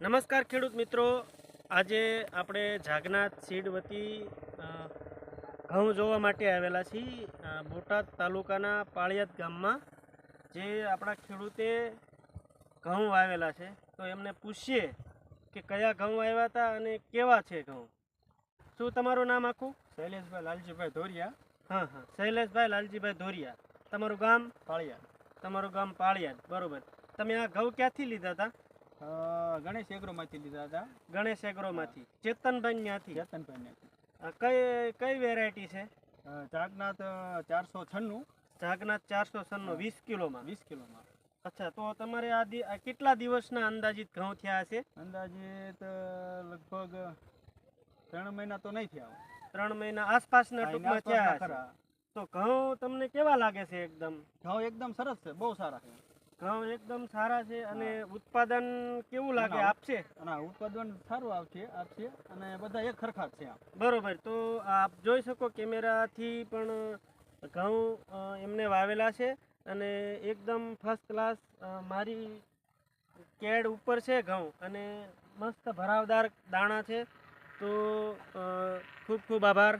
નમસ્કાર ખેડૂત મિત્રો. આજે આપણે જાગનાથ સીડ વતી ઘઉં જોવા માટે આવેલા છીએ. બોટાદ તાલુકાના પાળિયાદ ગામમાં જે આપણા ખેડૂતે ઘઉં વાવેલા છે. તો એમને પૂછીએ કે કયા ઘઉં આવ્યા હતા અને કેવા છે ઘઉં? શું તમારું નામ આખું? શૈલેષભાઈ લાલજીભાઈ ધોરિયા. હા હા. શૈલેષભાઈ લાલજીભાઈ ધોરિયા. તમારું ગામ? પાળિયા તમારું ગામ પાળિયાદ. બરોબર. તમે આ ઘઉં ક્યાંથી લીધા હતા? ગણેશ એગ્રોમાંથી લીધા હતા. ગણેશ એગ્રોમાંથી. ચેતનભાઈ ત્યાંથી ચેતનભાઈ કઈ કઈ વેરાયટી છે? જાગનાથ ચારસો છન્નું. જાગનાથ ચારસો છન્નું વીસ કિલોમાં? વીસ કિલોમાં. અચ્છા તો તમારે આ કેટલા દિવસના અંદાજિત ઘઉં થયા હશે? અંદાજિત લગભગ ત્રણ મહિના તો નહીં થયા ત્રણ મહિના આસપાસના ટૂંકમાં થયા. તો ઘઉં તમને કેવા લાગે છે એકદમ? ઘઉં એકદમ સરસ છે બહુ સારા છે. ઘઉં એકદમ સારા છે અને ઉત્પાદન કેવું લાગે? આપશે ના ઉત્પાદન સારું આવશે આપશે અને બધા એક સરખા છે બરોબર તો આપ જોઈ શકો કેમેરાથી પણ ઘઉં એમને વાવેલા છે અને એકદમ ફર્સ્ટ ક્લાસ મારી કેડ ઉપર છે ઘઉં અને મસ્ત ભરાવદાર દાણા છે. તો ખૂબ ખૂબ આભાર.